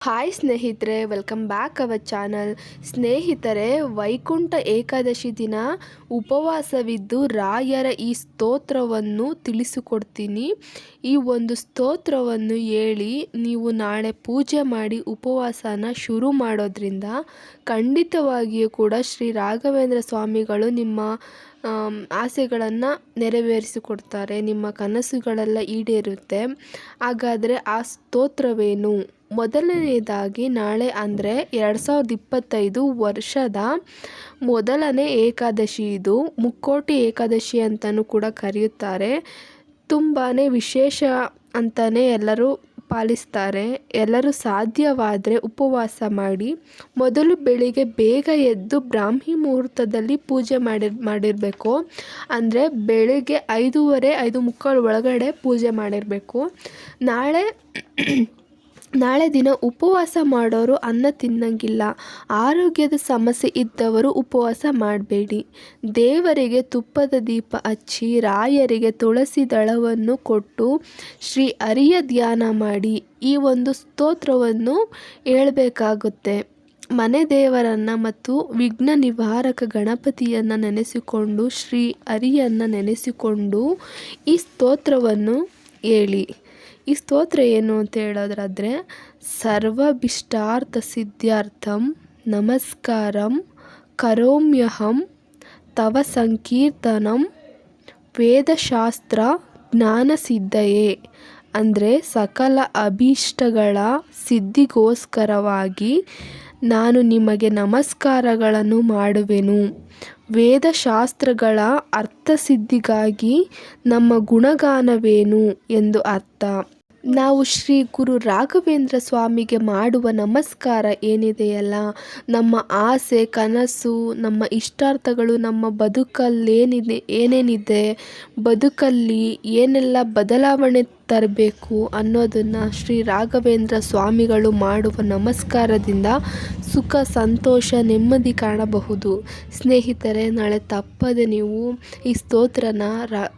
Hi ಸ್ನೇಹಿತರೆ welcome back our channel ಸ್ನೇಹಿತರೆ, ವೈಕುಂಠ ಏಕಾದಶಿ ದಿನ ಉಪವಾಸವಿದ್ದು ರಾಯರ ಈ ಸ್ತೋತ್ರವನ್ನು ತಿಳಿಸಿಕೊಡ್ತೀನಿ. ಈ ಒಂದು ಸ್ತೋತ್ರವನ್ನು ಹೇಳಿ ನೀವು ನಾಳೆ ಪೂಜೆ ಮಾಡಿ ಉಪವಾಸನ ಶುರು ಮಾಡೋದ್ರಿಂದ ಖಂಡಿತವಾಗಿಯೂ ಕೂಡ ಶ್ರೀ ರಾಘವೇಂದ್ರ ಸ್ವಾಮಿಗಳು ನಿಮ್ಮ ಆಸೆಗಳನ್ನು ನೆರವೇರಿಸಿಕೊಡ್ತಾರೆ, ನಿಮ್ಮ ಕನಸುಗಳೆಲ್ಲ ಈಡೇರುತ್ತೆ. ಹಾಗಾದರೆ ಆ ಸ್ತೋತ್ರವೇನು? ಮೊದಲನೆಯದಾಗಿ ನಾಳೆ ಅಂದರೆ ಎರಡು ಸಾವಿರದ ಇಪ್ಪತ್ತೈದು ವರ್ಷದ ಮೊದಲನೇ ಏಕಾದಶಿ ಇದು. ಮುಕ್ಕೋಟಿ ಏಕಾದಶಿ ಅಂತಲೂ ಕೂಡ ಕರೆಯುತ್ತಾರೆ. ತುಂಬಾ ವಿಶೇಷ ಅಂತಲೇ ಎಲ್ಲರೂ ಪಾಲಿಸ್ತಾರೆ. ಎಲ್ಲರೂ ಸಾಧ್ಯವಾದರೆ ಉಪವಾಸ ಮಾಡಿ, ಮೊದಲು ಬೆಳಿಗ್ಗೆ ಬೇಗ ಎದ್ದು ಬ್ರಾಹ್ಮಿ ಮುಹೂರ್ತದಲ್ಲಿ ಪೂಜೆ ಮಾಡಿ, ಮಾಡಿರಬೇಕು. ಅಂದರೆ ಬೆಳಿಗ್ಗೆ ಐದೂವರೆ, ಐದು ಮುಕ್ಕಾಲು ಒಳಗಡೆ ಪೂಜೆ ಮಾಡಿರಬೇಕು. ನಾಳೆ ನಾಳೆ ದಿನ ಉಪವಾಸ ಮಾಡೋರು ಅನ್ನ ತಿನ್ನಂಗಿಲ್ಲ. ಆರೋಗ್ಯದ ಸಮಸ್ಯೆ ಇದ್ದವರು ಉಪವಾಸ ಮಾಡಬೇಡಿ. ದೇವರಿಗೆ ತುಪ್ಪದ ದೀಪ ಹಚ್ಚಿ, ರಾಯರಿಗೆ ತುಳಸಿ ದಳವನ್ನು ಕೊಟ್ಟು ಶ್ರೀ ಅರಿಯ ಧ್ಯಾನ ಮಾಡಿ. ಈ ಒಂದು ಸ್ತೋತ್ರವನ್ನು ಹೇಳಬೇಕಾಗುತ್ತೆ. ಮನೆ ದೇವರನ್ನು ಮತ್ತು ವಿಘ್ನ ನಿವಾರಕ ಗಣಪತಿಯನ್ನು ನೆನೆಸಿಕೊಂಡು, ಶ್ರೀ ಅರಿಯನ್ನು ನೆನೆಸಿಕೊಂಡು ಈ ಸ್ತೋತ್ರವನ್ನು ಹೇಳಿ. ಈ ಸ್ತೋತ್ರ ಏನು ಅಂತ ಹೇಳೋದಾದ್ರೆ ಸರ್ವಭಿಷ್ಟಾರ್ಥ ಸಿದ್ಧಾರ್ಥಂ ನಮಸ್ಕಾರಂ ಕರೋಮ್ಯಹಂ ತವ ಸಂಕೀರ್ತನಂ ವೇದಶಾಸ್ತ್ರ ಜ್ಞಾನಸಿದ್ಧಯೇ. ಅಂದರೆ ಸಕಲ ಅಭೀಷ್ಟಗಳ ಸಿದ್ಧಿಗೋಸ್ಕರವಾಗಿ ನಾನು ನಿಮಗೆ ನಮಸ್ಕಾರಗಳನ್ನು ಮಾಡುವೆನು. ವೇದಶಾಸ್ತ್ರಗಳ ಅರ್ಥಸಿದ್ಧಿಗಾಗಿ ನಮ್ಮ ಗುಣಗಾನವೇನು ಎಂದು ಅರ್ಥ. ನಾವು ಶ್ರೀ ಗುರು ರಾಘವೇಂದ್ರ ಸ್ವಾಮಿಗೆ ಮಾಡುವ ನಮಸ್ಕಾರ ಏನಿದೆಯಲ್ಲ? ನಮ್ಮ ಆಸೆ, ಕನಸು, ನಮ್ಮ ಇಷ್ಟಾರ್ಥಗಳು, ನಮ್ಮ ಬದುಕಲ್ಲೇನಿದೆ, ಏನೇನಿದೆ? ಬದುಕಲ್ಲಿ ಏನೆಲ್ಲ ಬದಲಾವಣೆ ತರಬೇಕು ಅನ್ನೋದನ್ನು ಶ್ರೀ ರಾಘವೇಂದ್ರ ಸ್ವಾಮಿಗಳು ಮಾಡುವ ನಮಸ್ಕಾರದಿಂದ ಸುಖ, ಸಂತೋಷ, ನೆಮ್ಮದಿ ಕಾಣಬಹುದು. ಸ್ನೇಹಿತರೆ, ನಾಳೆ ತಪ್ಪದೆ ನೀವು ಈ ಸ್ತೋತ್ರನ ರಾ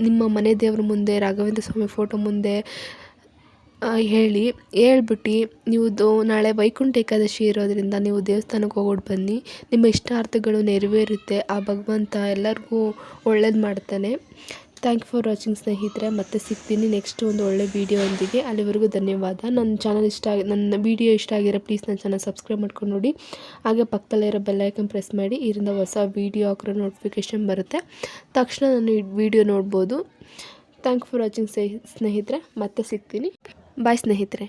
ನಿಮ್ಮ ಮನೆ ದೇವ್ರ ಮುಂದೆ, ರಾಘವೇಂದ್ರ ಸ್ವಾಮಿ ಫೋಟೋ ಮುಂದೆ ಹೇಳಿ, ಹೇಳ್ಬಿಟ್ಟು ನೀವು ನಾಳೆ ವೈಕುಂಠ ಏಕಾದಶಿ ಇರೋದರಿಂದ ನೀವು ದೇವಸ್ಥಾನಕ್ಕೆ ಹೋಗ್ಬಿಟ್ಟು ಬನ್ನಿ. ನಿಮ್ಮ ಇಷ್ಟಾರ್ಥಗಳು ನೆರವೇರುತ್ತೆ. ಆ ಭಗವಂತ ಎಲ್ಲರಿಗೂ ಒಳ್ಳೇದು ಮಾಡ್ತಾನೆ. ಥ್ಯಾಂಕ್ ಯು ಫಾರ್ ವಾಚಿಂಗ್ ಸ್ನೇಹಿತರೆ. ಮತ್ತೆ ಸಿಗ್ತೀನಿ ನೆಕ್ಸ್ಟ್ ಒಂದು ಒಳ್ಳೆ ವೀಡಿಯೋದೊಂದಿಗೆ ಅಲ್ಲಿವರೆಗೂ ಧನ್ಯವಾದ. ನನ್ನ ಚಾನಲ್ ಇಷ್ಟ ಆಗಿ, ನನ್ನ ವೀಡಿಯೋ ಇಷ್ಟ ಆಗಿರೋ ಪ್ಲೀಸ್ ನನ್ನ ಚಾನಲ್ ಸಬ್ಸ್ಕ್ರೈಬ್ ಮಾಡ್ಕೊಂಡು ನೋಡಿ. ಹಾಗೆ ಪಕ್ಕದಲ್ಲಿರೋ ಬೆಲ್ಲೈಕನ್ ಪ್ರೆಸ್ ಮಾಡಿ ಇದರಿಂದ ಹೊಸ ವೀಡಿಯೋ ಹಾಕಿರೋ ನೋಟಿಫಿಕೇಷನ್ ಬರುತ್ತೆ. ತಕ್ಷಣ ನಾನು ವೀಡಿಯೋ ನೋಡ್ಬೋದು. ಥ್ಯಾಂಕ್ ಫಾರ್ ವಾಚಿಂಗ್ ಸ್ನೇಹಿತರೆ. ಮತ್ತೆ ಸಿಗ್ತೀನಿ. ಬಾಯ್ ಸ್ನೇಹಿತರೆ.